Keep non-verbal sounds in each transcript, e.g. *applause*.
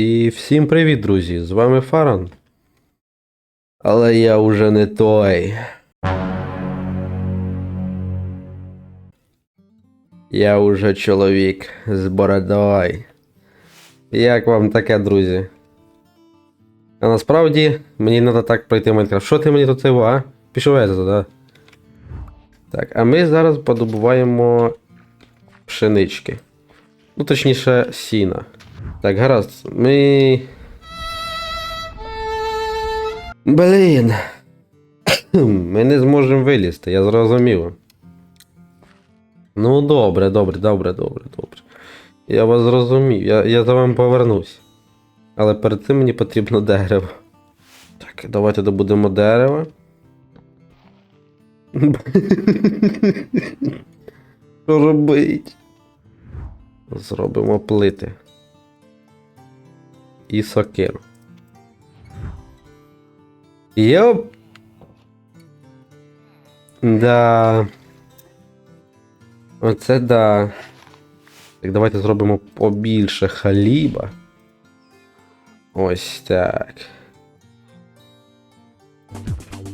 І всім привіт, друзі! З вами Фаран. Але я уже не той. Я уже чоловік з бородою. Як вам таке, друзі? А насправді мені треба так пройти Майнкрафт. Що ти мені тут цього, а? Пішов я туди. Так, а ми зараз подобуваємо пшенички. Ну, точніше, сіна. Так, гаразд. Ми. Блін. *coughs* Ми не зможемо вилізти, я зрозумів. Ну, добре, добре, добре, добре, добре. Я вас зрозумів, я, я за вами повернусь. Але перед цим мені потрібно дерево. Так, давайте добудемо дерево. *laughs* Що робить? Зробимо плити. І сокиру. Йоп! Да. Оце да. Так, давайте зробимо побільше халіба. Ось так.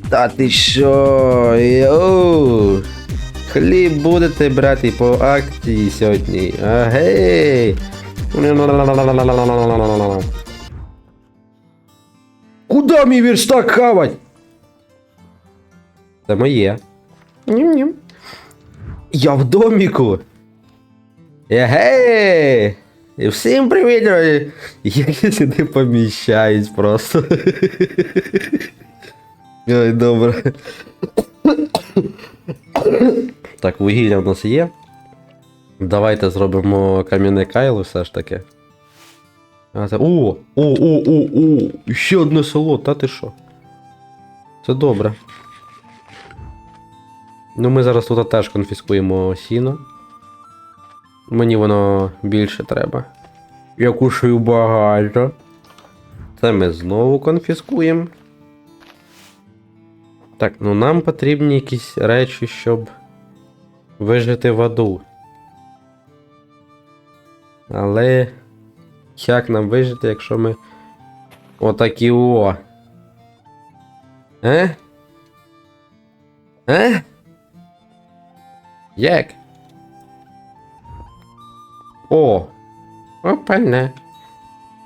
Та ти що? Йоу! Хліб будете брати по акції сьогодні. Агей! Куда мій верстак хавать? Це моє. Нім-нім. Я в доміку. Егей! І всім привіт, друзі! Як я сюди поміщаюсь просто. Ой, добре. Так, вугілля в нас є. Давайте зробимо кам'яне кайло все ж таки. О! О, о, о, о! Ще одне село, та ти що? Це добре. Ну, ми зараз тут теж конфіскуємо сіно. Мені воно більше треба. Я кушаю багато. Це ми знову конфіскуємо. Так, ну нам потрібні якісь речі, щоб вижити в аду. Але як нам вижити, якщо ми отакі о. Е? Е? Як? О! Опане.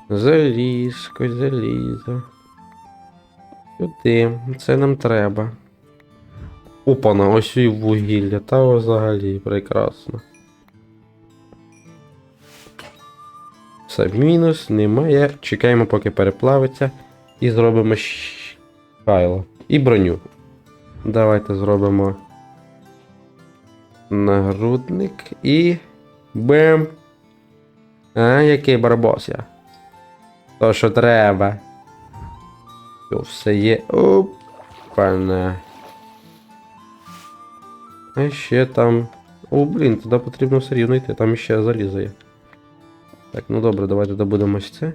Залізко, залізо. Сюди, це нам треба. Опана, ось і вугілля, та взагалі прекрасно. Все, мінус, немає. Чекаємо, поки переплавиться. І зробимо кайло. І броню. Давайте зробимо нагрудник і. Бем. А, який барбос я. То, що треба. Все, все є. Опана. А ще там. О, блін, туди потрібно все рівно йти, там ще залізо є. Так, ну добре, давайте добудемо ось це.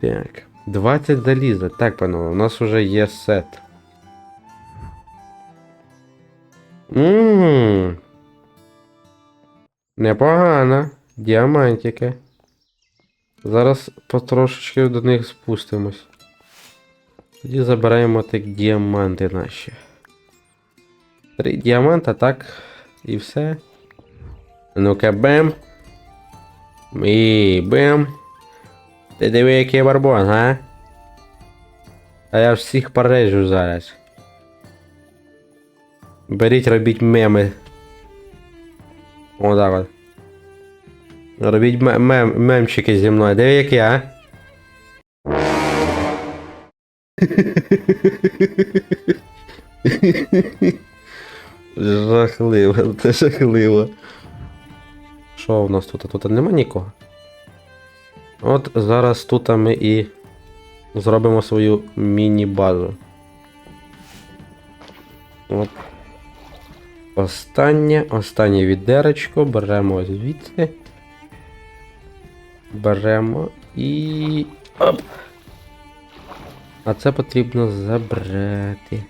Так. 20 заліза. Так, панове, у нас вже є сет. Ммм. Непогано. Діамантики. Зараз потрошечки до них спустимось. Тоді забираємо так діаманти наші. Три діаманта, так. І все. Ну-ка, бем. І бем. Ти диви, який барбон, га? А я всіх порежу зараз. Беріть, робіть меми. О, так от. Робіть мем, мем, мемчики зі мною. Диви, як я? Жахливо, це жахливо. Що у нас тут? Тут нема нікого. От зараз тут ми і зробимо свою міні-базу. От. Останнє, останнє відеречко, беремо звідси. Беремо і. Оп! А це потрібно забрати.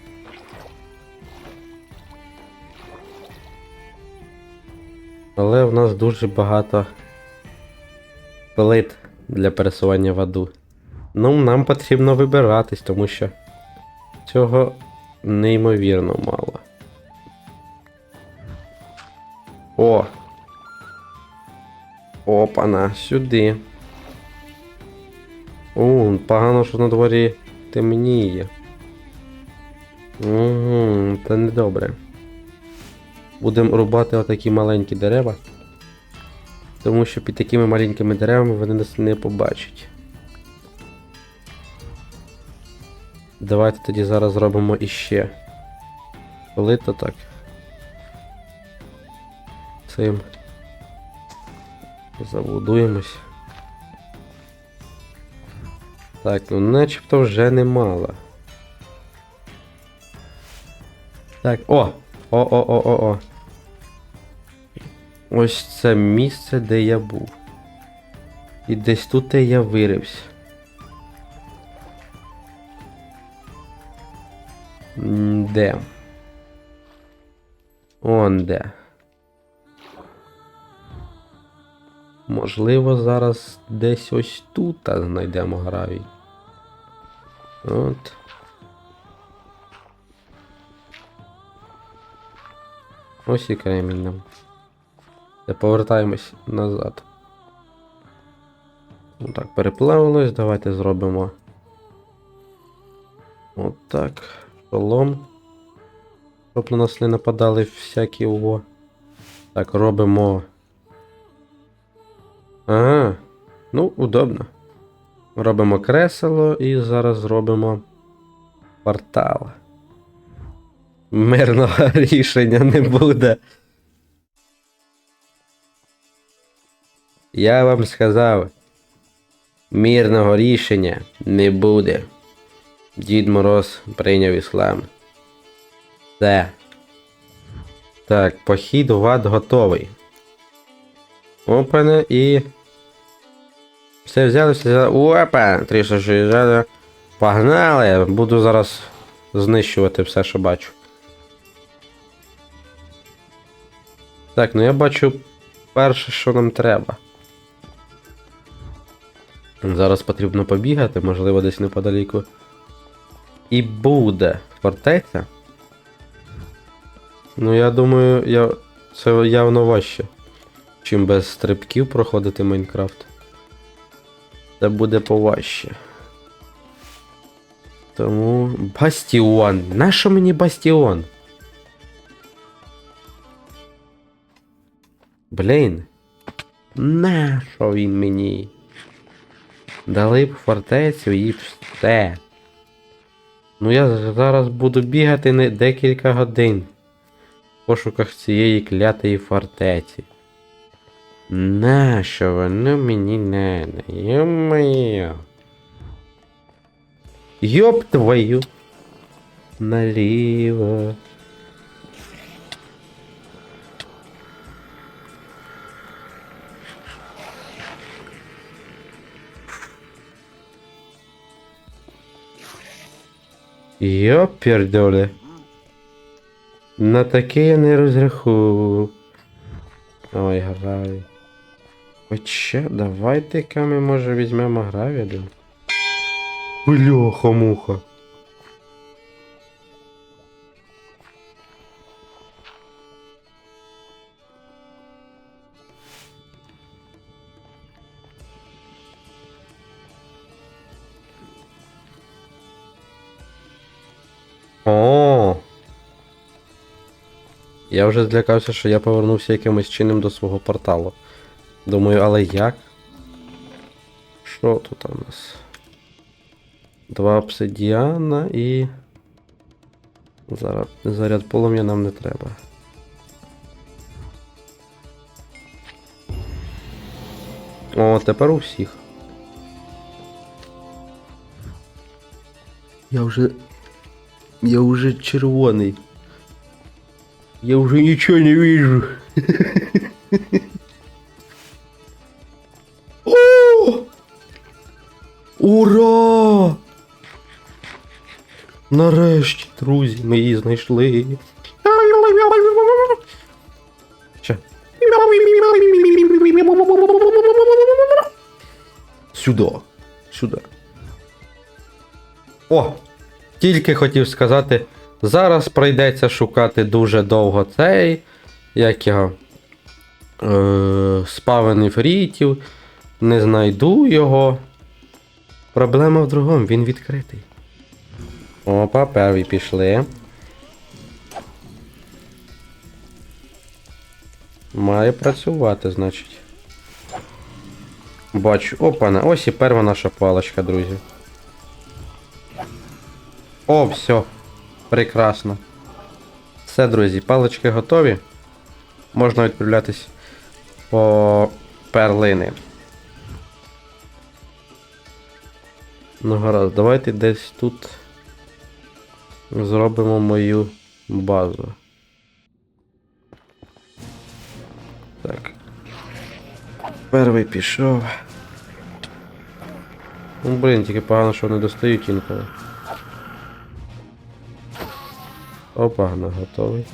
Але в нас дуже багато плит для пересування в аду. Ну, нам потрібно вибиратись, тому що цього неймовірно мало. О! Опана, сюди. О, погано, що на дворі темніє. Угу, це недобре. Будемо рубати отакі маленькі дерева. Тому що під такими маленькими деревами вони нас не побачать. Давайте тоді зараз зробимо іще. Коли то так. Цим забудуємось. Так, ну начебто вже немало. Так, о! О-о-о-о-о. Ось це місце, де я був. І десь тут я вирився. Де? Он де. Можливо, зараз десь ось тут знайдемо гравій. От. Ось і кремінь нам. Та повертаємось назад. Отак, переплавилось, давайте зробимо. Отак. Шолом. Щоб на нас не нападали всякі ого. Так, робимо. Ага. Ну, удобно. Робимо кресело і зараз зробимо портал. Мирного *laughs* рішення не буде. Я вам сказав, мирного рішення не буде. Дід Мороз прийняв іслам. Все. Так, похід в ад готовий. Опане і. Все взяли, все взяли. Опа! 360. Погнали! Буду зараз знищувати все, що бачу. Так, ну я бачу перше, що нам треба. Зараз потрібно побігати, можливо, десь неподаліку. І буде фортеця. Ну, я думаю, я... це явно важче, чим без стрибків проходити Майнкрафт. Це буде поважче. Тому. Бастіон! Нащо мені бастіон? Блін. Нащо він мені? Дали б фортецю і все. Ну я зараз буду бігати не декілька годин в пошуках цієї клятої фортеці. Нащо воно мені не Йо-моє. Йоп твою. Наліво. Йопердоле. На таке я не розраховував. Ой, гравій. Хоча, давайте-ка ми може візьмемо гравіду. Бляха-муха. Я вже злякався, що я повернувся якимось чином до свого порталу. Думаю, але як? Що тут у нас? Два обсидіана і. Зараз заряд полум'я нам не треба. О, тепер у всіх. Я вже. Я уже червоний. Я уже ничего не вижу. Ура! Нарешті, друзі, ми її знайшли. Ще. Сюди. Сюди. О! Тільки хотів сказати, зараз прийдеться шукати дуже довго цей. Як його. Е, спавений фрітів. Не знайду його. Проблема в другому, він відкритий. Опа, перві пішли. Має працювати, значить. Бачу. Опана, ось і перша наша паличка, друзі. О, все. Прекрасно. Все, друзі, палички готові. Можна відправлятись по перлини. Ну гаразд, давайте десь тут зробимо мою базу. Так. Перший пішов. Ну, блін, тільки погано, що не достають інколи. Опа, на готовий.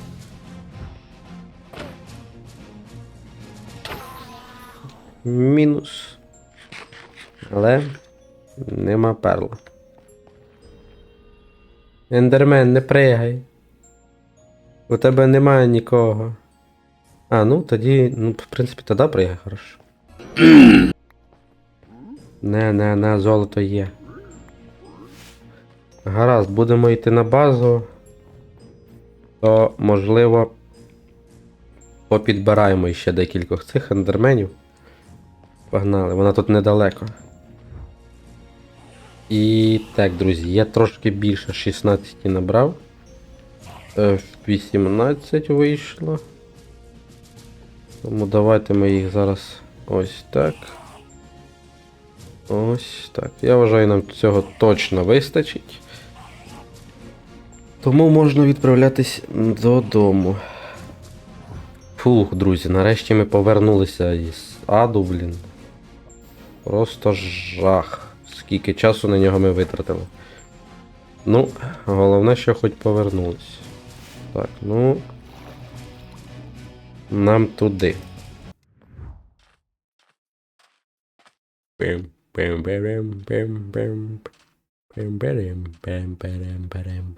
Мінус. Але нема перла. Ендермен, не пригай. У тебе немає нікого. А, ну тоді, ну, в принципі, тоді пригай, хорошо. не, не, не, золото є. Гаразд, будемо йти на базу. То, можливо, попідбираємо ще декількох цих ендерменів. Погнали, вона тут недалеко. І так, друзі, я трошки більше 16 набрав. Е, В 18 вийшло. Тому давайте ми їх зараз ось так. Ось так. Я вважаю, нам цього точно вистачить. Тому можна відправлятись додому. Фух, друзі, нарешті ми повернулися із аду, блін. Просто жах. Скільки часу на нього ми витратили. Ну, головне, що хоч повернулись. Так, ну. Нам туди. Пим, пим, перем, пим, пим, пим, перем, пим, перем, перем. Перем,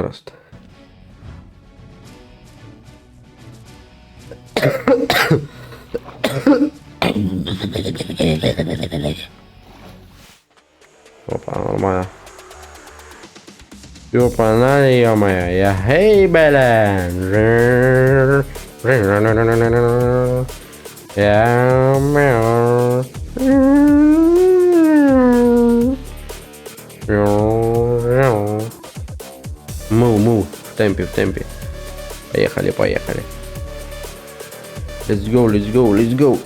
Гаразд. Опа, нормально. Опа, на ё-моё, я хей, блин. Я мяу. Темпе, в темпе. Поехали, поехали. Let's go, let's go, let's go.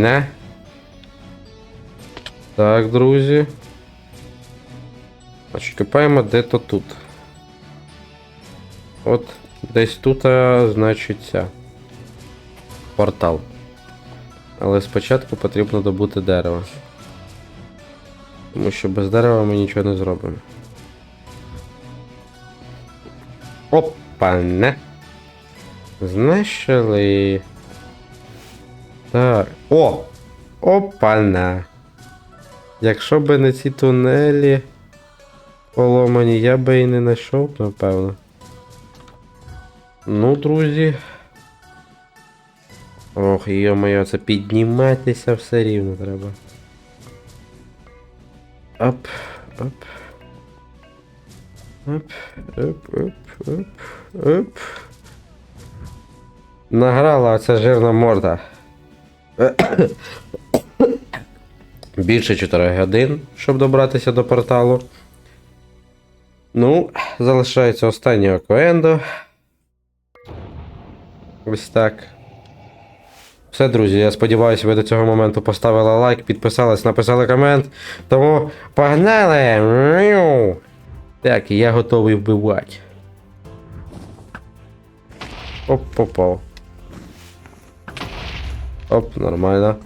Не. Так, друзі. Значить, копаємо де-то тут. От десь тут, а, значить. Портал. Але спочатку потрібно добути дерево. Тому що без дерева ми нічого не зробимо. Опа, не. Знищили. Так. О! Опана. Якщо би не ці тунелі поломані, я би і не знайшов, напевно. Ну, друзі. Ох, йо-моє, це підніматися все рівно треба. Оп, оп. Оп, оп, оп, оп, оп. Награла оця жирна морда. *coughs* Більше 4 годин, щоб добратися до порталу. Ну, залишається останнє окоендо. Ось так. Все, друзі, я сподіваюся, ви до цього моменту поставили лайк, підписались, написали комент. Тому погнали! Так, я готовий вбивати. Оп, попав. Оп, нормально.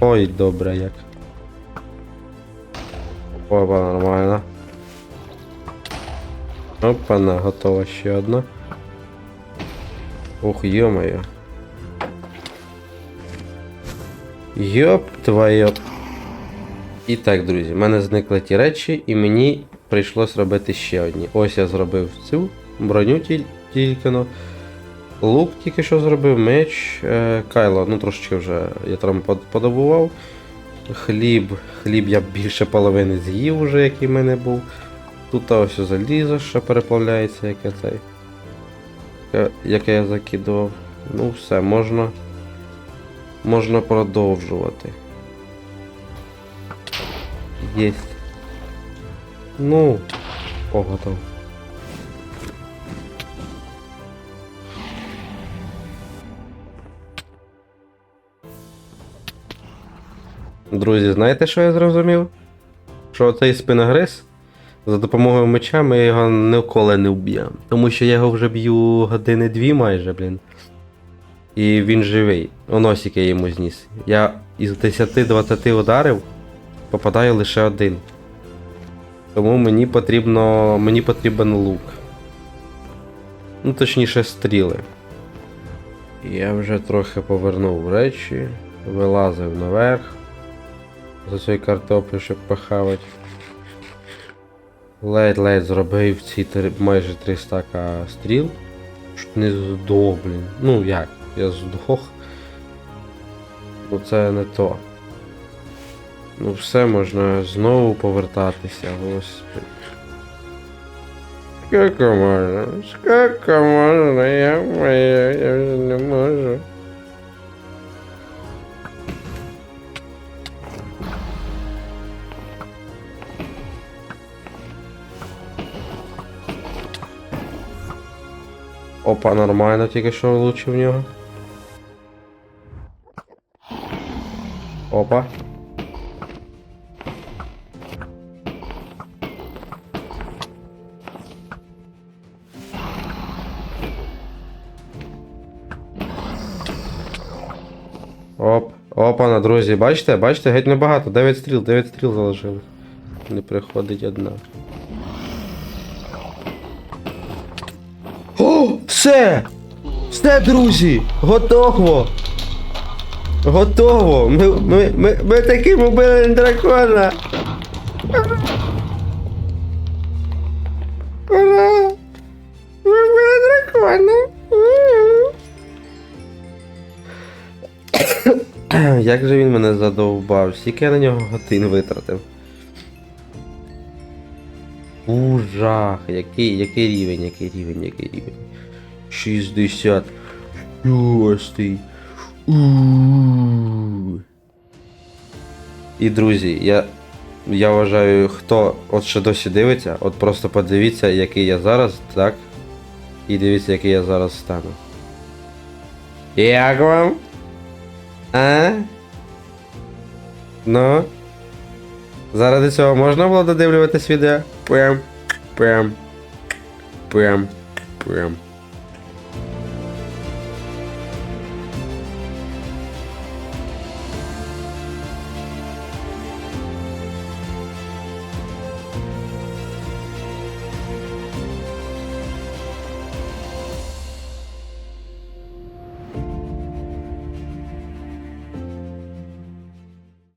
Ой, добре як. Опа, нормально. Опа-на, готова ще одна. Ух, ё-моё. Йоп твоє. І так, друзі, в мене зникли ті речі, і мені прийшлось робити ще одні. Ось я зробив цю броню тіль- тільки. Лук тільки що зробив, меч, е, кайло, ну трошечки вже я там подобував. Хліб, хліб я більше половини з'їв уже, який в мене був. Тут ось залізо, що переплавляється, яке цей. яке- я закидував. Ну все, можна. Можна продовжувати. Єсть. Ну. О, Друзі, знаєте, що я зрозумів? Що цей спиногриз за допомогою меча ми його ніколи не вб'ємо. Тому що я його вже б'ю години дві майже, блін. І він живий. Оносик я йому зніс. Я із 10-20 ударів попадаю лише один. Тому мені потрібно. Мені потрібен лук. Ну, точніше, стріли. Я вже трохи повернув речі, вилазив наверх за цією картоплю, щоб похавати. Ледь-ледь зробив ці три, майже 3 стака стріл. Чуть не здох, блін. Ну як? Я здох. Ну це не то. Ну все можна знову повертатися, господи. Скільки можна? Скільки можна? Я моя, я вже не можу. Опа, нормально, тільки що влучив в нього. Опа. Оп, опа, на друзі, бачите, бачите, геть небагато. 9 стріл, 9 стріл залишили. Не приходить одна. Все! Все, друзі! Готово! Готово! Ми, ми, ми, ми таки убили дракона! Ура! Ми вбили дракона! Як же він мене задовбав? Скільки я на нього годин витратив? Ужах! Який, який рівень, який рівень, який рівень? 60. Шостий. І друзі, я, я вважаю, хто от ще досі дивиться, от просто подивіться, який я зараз, так? І дивіться, який я зараз стану. Як вам? А? Ну? Заради цього можна було додивлюватись відео? Прям, прям, прям, прям.